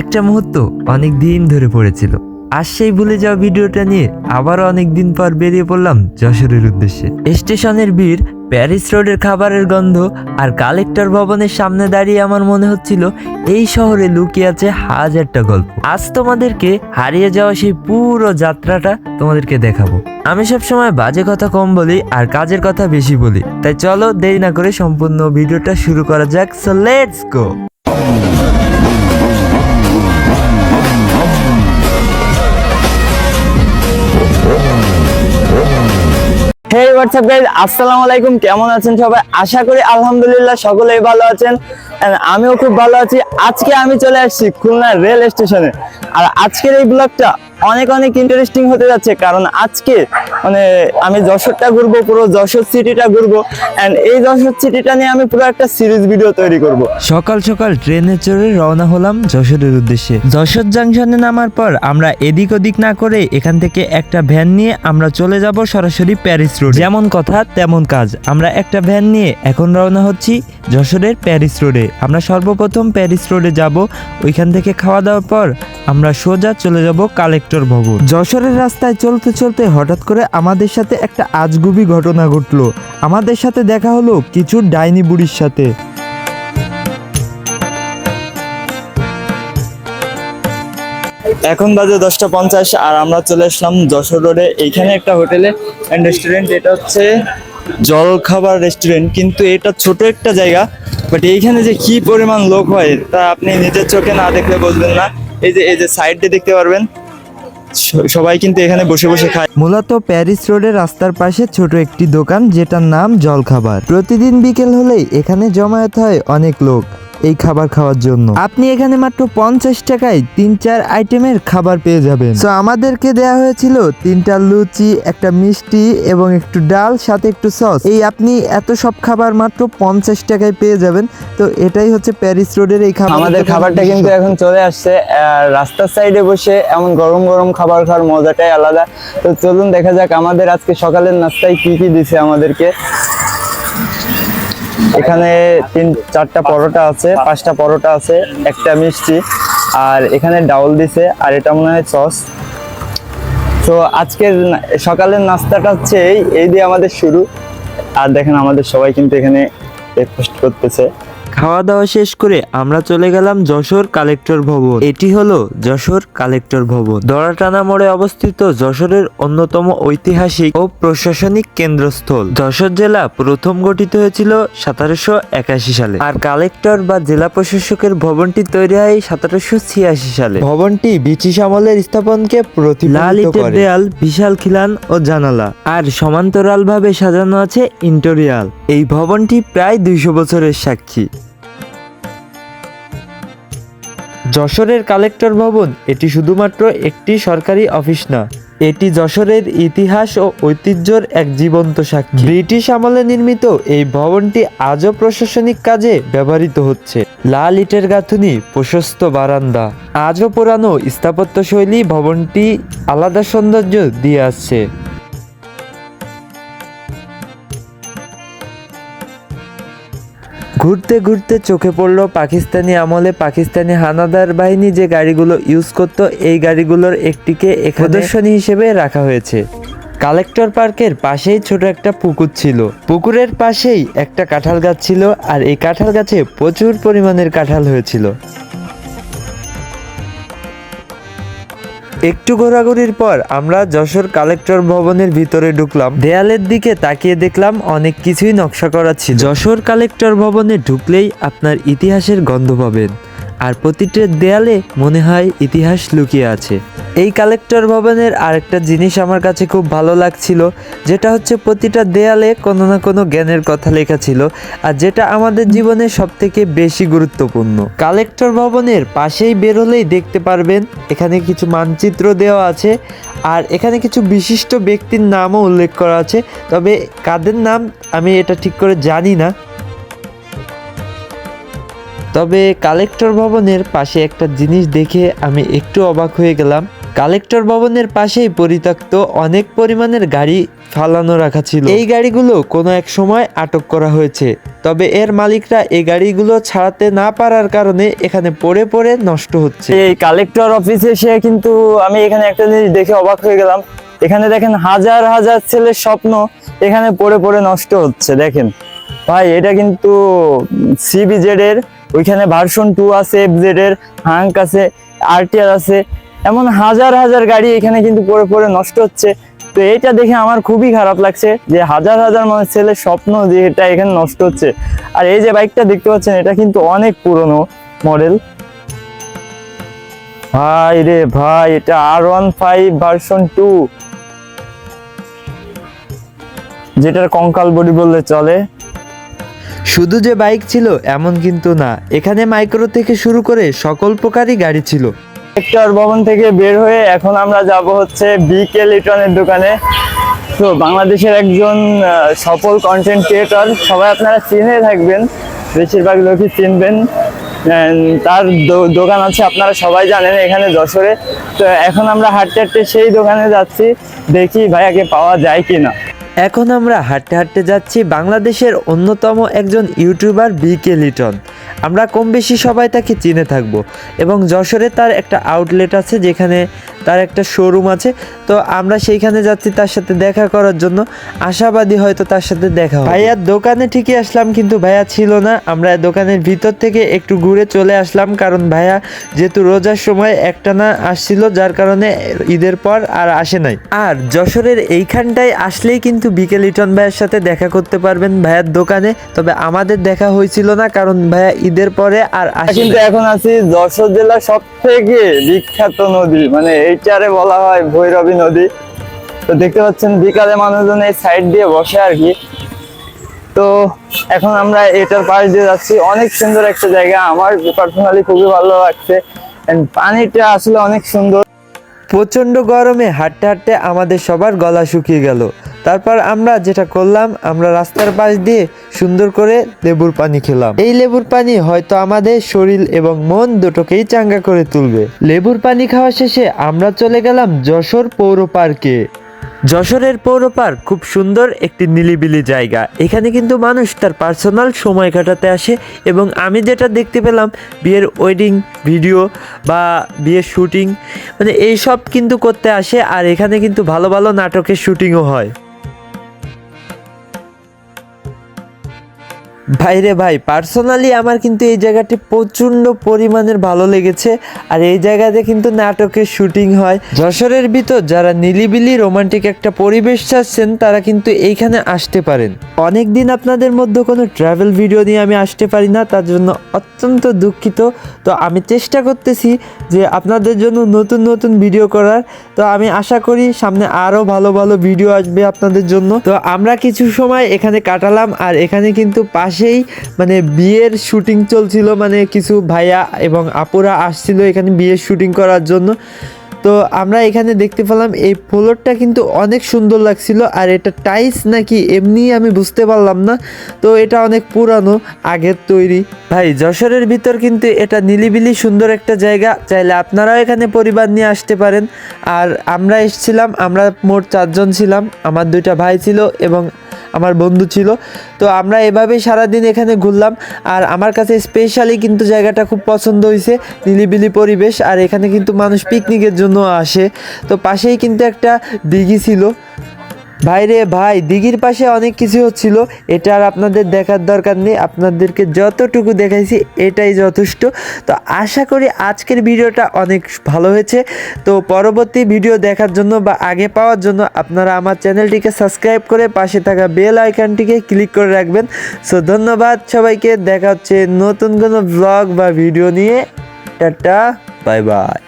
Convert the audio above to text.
একটা মুহূর্ত অনেক দিন ধরে পড়েছিল। আর সেই ভুলে যাওয়া ভিডিওটা নিয়ে আবারও অনেক দিন পর বেরিয়ে পড়লাম যশোরের উদ্দেশ্যে। স্টেশনের ভিড়, প্যারিস রোডের খাবারের গন্ধ আর কালেক্টর ভবনের সামনে দাঁড়িয়ে আমার মনে হচ্ছিল, এই শহরে লুকিয়ে আছে হাজারটা গল্প। আজ তোমাদেরকে হারিয়ে যাওয়া সেই পুরো যাত্রাটা তোমাদেরকে দেখাবো। আমি সবসময় বাজে কথা কম বলি আর কাজের কথা বেশি বলি। তাই চলো দেরি না করে সম্পূর্ণ ভিডিওটা শুরু করা যাক। So let's go hey what's up guys আসসালামু আলাইকুম। কেমন আছেন সবাই? আশা করি আলহামদুলিল্লাহ সকলেই ভালো আছেন। আমিও খুব ভালো আছি। আজকে আমি চলে আসছি খুলনা রেল স্টেশনে। আর আজকের এই ব্লগটা অনেক অনেক ইন্টারেস্টিং হতে যাচ্ছে, কারণ আজকে মানে আমি যশোরটা ঘুরবো, পুরো যশোর সিটিটা ঘুরবো অ্যান্ড এই যশোর সিটিটা নিয়ে আমি পুরো একটা সিরিজ ভিডিও তৈরি করব। সকাল সকাল ট্রেনে চড়ে রওনা হলাম যশোরের উদ্দেশ্যে। যশোর জাংশনে নামার পর আমরা এদিক ওদিক না করে এখান থেকে একটা ভ্যান নিয়ে আমরা চলে যাব সরাসরি প্যারিস রোড যেমন কথা, তেমন কাজ। আমরা একটা ভ্যান নিয়ে এখন রওনা হচ্ছি যশোরের প্যারিস রোডে আমরা সর্বপ্রথম প্যারিস রোডে যাব। ওইখান থেকে খাওয়া দাওয়ার পর আমরা সোজা চলে যাব কালেক্টর ভবন। যশোরের রাস্তায় চলতে চলতে হঠাৎ করে আমাদের সাথে একটা আজগুবি ঘটনা ঘটলো। আমাদের সাথে দেখা হলো কিছু ডাইনি বুড়ির সাথে। এখন বাজে দশটা পঞ্চাশ আর আমরা চলে আসলাম যশোর রোডে। এইখানে একটা হোটেলে অ্যান্ড রেস্টুরেন্ট এটা হচ্ছে জলখাবার রেস্টুরেন্ট কিন্তু এটা ছোট একটা জায়গা বাট এইখানে যে কি পরিমাণ লোক হয় তা আপনি নিজের চোখে না দেখলে বুঝবেন না। এই যে এই যে সাইডে দেখতে পারবেন সবাই কিন্তু এখানে বসে বসে খায়। মূলত প্যারিস রোডের রাস্তার পাশে ছোট একটি দোকান, যেটার নাম জলখাবার। প্রতিদিন বিকেল হলেই এখানে জমায়েত হয় অনেক লোক। এই খাবার খাওয়ার জন্য। আপনি এখানে মাত্র পঞ্চাশ টাকায় তিন চার আইটেমের খাবার পেয়ে যাবেন। তো আমাদেরকে দেয়া হয়েছিল তিনটা লুচি একটা মিষ্টি এবং একটু ডাল সাথে একটু সস। এই আপনি এত সব খাবার মাত্র পঞ্চাশ টাকায় পেয়ে যাবেন। তো এটাই হচ্ছে প্যারিস রোডের এই খাবার। আমাদের খাবারটা কিন্তু এখন চলে আসছে রাস্তার সাইডে বসে এমন গরম গরম খাবার খাওয়ার মজাটাই আলাদা। তো চলুন দেখা যাক আমাদের আজকে সকালের নাস্তায় কি কি দিছে আমাদেরকে। এখানে তিন, চারটা পরোটা আছে, পাঁচটা পরোটা আছে, একটা মিষ্টি, আর এখানে ডাউল দিছে, আর এটা মনে হয় সস। তো আজকের সকালের নাস্তাটা হচ্ছে এই দিয়ে আমাদের শুরু। আর দেখেন আমাদের সবাই কিন্তু এখানে ব্রেকফাস্ট করতেছে। খাওয়া দাওয়া শেষ করে আমরা চলে গেলাম যশোর কালেক্টর ভবন। এটি হলো যশোর কালেক্টর ভবন। দড়াটানা মোড়ে অবস্থিত যশোরের অন্যতম ঐতিহাসিক ও প্রশাসনিক কেন্দ্রস্থল। যশোর জেলা প্রথম গঠিত হয়েছিল সতেরোশো একাশি সালে। আর কালেক্টর বা জেলা প্রশাসকের ভবনটি তৈরি হয় সতেরোশো ছিয়াশি সালে। ভবনটি ব্রিটিশ আমলের স্থাপনকে প্রতিফলিত করে। দেয়াল, বিশাল খিলান ও জানালা। আর সমান্তরালভাবে সাজানো আছে ইন্টেরিয়াল। এই ভবনটি প্রায় দুইশো বছরের সাক্ষী। যশোরের কালেক্টর ভবন, এটি শুধুমাত্র একটি সরকারি অফিস না, এটি যশোরের ইতিহাস ও ঐতিহ্যর এক জীবন্ত সাক্ষী। ব্রিটিশ আমলে নির্মিত এই ভবনটি আজও প্রশাসনিক কাজে ব্যবহৃত হচ্ছে। লাল ইটের গাঁথুনি, প্রশস্ত বারান্দা, আজও পুরানো স্থাপত্য শৈলী ভবনটি আলাদা সৌন্দর্য দিয়ে আসছে। ঘুরতে ঘুরতে চোখে পড়ল পাকিস্তানি আমলে পাকিস্তানি হানাদার বাহিনী যে গাড়িগুলো ইউজ করত, এই গাড়িগুলোর একটিকে প্রদর্শনী হিসেবে রাখা হয়েছে। কালেক্টর পার্কের পাশেই ছোট একটা পুকুর ছিল। পুকুরের পাশেই একটা কাঁঠাল গাছ ছিল আর এই কাঁঠাল গাছে প্রচুর পরিমাণের কাঁঠাল হয়েছিল। একটু ঘোরাঘুরির পর আমরা যশোর কালেক্টর ভবনের ভিতরে ঢুকলাম। দেয়ালের দিকে তাকিয়ে দেখলাম অনেক কিছুই নকশা করা ছিল। যশোর কালেক্টর ভবনে ঢুকলেই আপনার ইতিহাসের গন্ধ পাবেন। আর প্রতিটা দেয়ালে মনে হয় ইতিহাস লুকিয়ে আছে। এই কালেক্টর ভবনের আরেকটা জিনিস আমার কাছে খুব ভালো লাগছিল, যেটা হচ্ছে প্রতিটা দেয়ালে কোনো না কোনো জ্ঞানের কথা লেখা ছিল, আর যেটা আমাদের জীবনে সব থেকে বেশি গুরুত্বপূর্ণ। কালেক্টর ভবনের পাশেই বেরোলেই দেখতে পারবেন, এখানে কিছু মানচিত্র দেওয়া আছে, আর এখানে কিছু বিশিষ্ট ব্যক্তির নামও উল্লেখ করা আছে, তবে কাদের নাম আমি এটা ঠিক করে জানি না। তবে কালেক্টর ভবনের পাশে একটা জিনিস দেখে আমি একটু অবাক হয়ে গেলাম। কালেক্টর ভবনের পাশেই পরিত্যক্ত অনেক পরিমাণের গাড়ি ফালানো রাখা ছিল। এই গাড়িগুলো কোনো এক সময় আটক করা হয়েছে, তবে এর মালিকরা এই গাড়িগুলো ছাড়াতে না পারার কারণে এখানে পড়ে পড়ে নষ্ট হচ্ছে। এই কালেক্টর অফিসে এসে কিন্তু আমি এখানে একটা জিনিস দেখে অবাক হয়ে গেলাম। এখানে দেখেন হাজার হাজার ছেলের স্বপ্ন এখানে পড়ে পড়ে নষ্ট হচ্ছে, দেখেন। ভাই, এটা কিন্তু সিবিজেড এর ওইখানে ভার্সন টু আছে এফজেড এর হাঙ্ক আছে আরটিআর আছে, এমন হাজার হাজার গাড়ি এখানে কিন্তু পরে পরে নষ্ট হচ্ছে। তো এটা দেখে আমার খুবই খারাপ লাগছে যে হাজার হাজার মানুষ ছেলের স্বপ্ন যে এটা এখানে নষ্ট হচ্ছে। আর এই যে বাইকটা দেখতে পাচ্ছেন, এটা কিন্তু অনেক পুরনো মডেল ভাই রে ভাই, এটা আর ওয়ান ফাইভ ভার্সন টু যেটার কঙ্কাল বডি বললে চলে। শুধু যে বাইক ছিল, এমন কিন্তু না। এখানে মাইক্রো থেকে শুরু করে সকল প্রকারই গাড়ি ছিল। সেক্টর ভবন থেকে বের হয়ে এখন আমরা যাব হচ্ছে বিকে লিটনের দোকানে। তো বাংলাদেশের একজন সফল কন্টেন্ট ক্রিয়েটর সবাই আপনারা চিনে থাকবেন, বেশিরভাগ লোকই চিনবেন। তার দোকান আছে, আপনারা সবাই জানেন এখানে যশোরে। তো এখন আমরা হাঁটতে হাঁটতে সেই দোকানে যাচ্ছি, দেখি ভাইয়াকে পাওয়া যায় কিনা। এখন আমরা হাঁটতে হাঁটতে যাচ্ছি বাংলাদেশের অন্যতম একজন ইউটিউবার বিকে লিটন। আমরা কম বেশি সবাই তাকে চিনে থাকব এবং যশোরে তার একটা আউটলেট আছে যেখানে তার একটা শোরুম আছে। তো আমরা সেইখানে যাচ্ছি তার সাথে দেখা করার জন্য। আশাবাদী হয়তো তার সাথে দেখা ভাইয়ার দোকানে ঠিকই আসলাম কিন্তু ভাইয়া ছিল না। আমরা দোকানের ভিতর থেকে একটু ঘুরে চলে আসলাম কারণ ভাইয়া যেহেতু রোজার সময় একটা না আসছিল যার কারণে ঈদের পর আর আসে নাই। আর যশোরের এইখানটায় আসলেই কিন্তু বিকেল ইটন ভাইয়ের সাথে দেখা করতে পারবেন ভাইয়ার দোকানে। তবে আমাদের দেখা হয়েছিল না কারণ ভাইয়া ঈদের পরে আর আসে কিন্তু এখন আছি যশোর জেলার সব থেকে বিখ্যাত নদী মানে এইটারে বলা হয় ভৈরবী নদী। তো দেখতে পাচ্ছেন বিকালে মানুষজন এই সাইড দিয়ে বসে আর কি। তো এখন আমরা এটার পাশ দিয়ে যাচ্ছি। অনেক সুন্দর একটা জায়গা। আমার পার্সোনালি খুবই ভালো লাগছে। পানিটা আসলে অনেক সুন্দর। প্রচণ্ড গরমে হাঁটতে হাঁটতে আমাদের সবার গলা শুকিয়ে গেল। তারপর আমরা যেটা করলাম, আমরা রাস্তার পাশ দিয়ে সুন্দর করে লেবুর পানি খেলাম। এই লেবুর পানি হয়তো আমাদের শরীর এবং মন দুটোকেই চাঙ্গা করে তুলবে। লেবুর পানি খাওয়া শেষে আমরা চলে গেলাম যশোর পৌর পার্কে। যশোরের পৌর পার্ক খুব সুন্দর একটি নিলিবিলি জায়গা। এখানে কিন্তু মানুষ তার পার্সোনাল সময় কাটাতে আসে এবং আমি যেটা দেখতে পেলাম, বিয়ের ওয়েডিং ভিডিও বা বিয়ের শুটিং মানে এই সব কিন্তু করতে আসে আর এখানে কিন্তু ভালো ভালো নাটকের শুটিংও হয়। ভাইরে ভাই পার্সোনালি আমার কিন্তু এই জায়গাটি প্রচণ্ড পরিমাণের ভালো লেগেছে। আর এই জায়গাতে কিন্তু নাটকের শুটিং হয়। যশোরের ভিতর যারা নিলিবিলি রোমান্টিক একটা পরিবেশ চাচ্ছেন, তারা কিন্তু এইখানে আসতে পারেন। অনেক দিন আপনাদের মধ্যে কোনো ট্রাভেল ভিডিও নিয়ে আমি আসতে পারি না, তার জন্য অত্যন্ত দুঃখিত। তো আমি চেষ্টা করতেছি যে আপনাদের জন্য নতুন নতুন ভিডিও করার। তো আমি আশা করি সামনে আরও ভালো ভালো ভিডিও আসবে আপনাদের জন্য। তো আমরা কিছু সময় এখানে কাটালাম, আর এখানে কিন্তু পাশেই মানে বিয়ের শুটিং চলছিল মানে কিছু ভাইয়া এবং আপুরা আসছিল এখানে বিয়ের শুটিং করার জন্য। তো আমরা এখানে দেখতে পেলাম এই ফ্লোরটা কিন্তু অনেক সুন্দর লাগছিল, আর এটা টাইলস নাকি এমনি আমি বুঝতে পারলাম না। তো এটা অনেক পুরানো, আগের তৈরি। ভাই, যশোরের ভিতর কিন্তু এটা নিলিবিলি সুন্দর একটা জায়গা, চাইলে আপনারাও এখানে পরিবার নিয়ে আসতে পারেন। আর আমরা এসেছিলাম, আমরা মোট চারজন ছিলাম, আমার দুইটা ভাই ছিল এবং আমার বন্ধু ছিল। তো আমরা এভাবেই সারাদিন এখানে ঘুরলাম। আর আমার কাছে স্পেশালি কিন্তু জায়গাটা খুব পছন্দ হয়েছে নিলিবিলি পরিবেশ। আর এখানে কিন্তু মানুষ পিকনিকের জন্য আসে। তো পাশেই কিন্তু একটা দিঘি ছিল। ভাইরে ভাই, দিঘির পাশে অনেক কিছু হচ্ছিল, এটা আর আপনাদের দেখার দরকার নেই, আপনাদেরকে যতটুকু দেখাইছি এটাই যথেষ্ট। তো আশা করি আজকের ভিডিওটা অনেক ভালো হয়েছে। তো পরবর্তী ভিডিও দেখার জন্য বা আগে পাওয়ার জন্য আপনারা আমার চ্যানেলটিকে সাবস্ক্রাইব করে পাশে থাকা বেল আইকনটিকে ক্লিক করে রাখবেন। সো ধন্যবাদ সবাইকে, দেখা হচ্ছে নতুন কোনো ব্লগ বা ভিডিও নিয়ে। Tata, bye bye.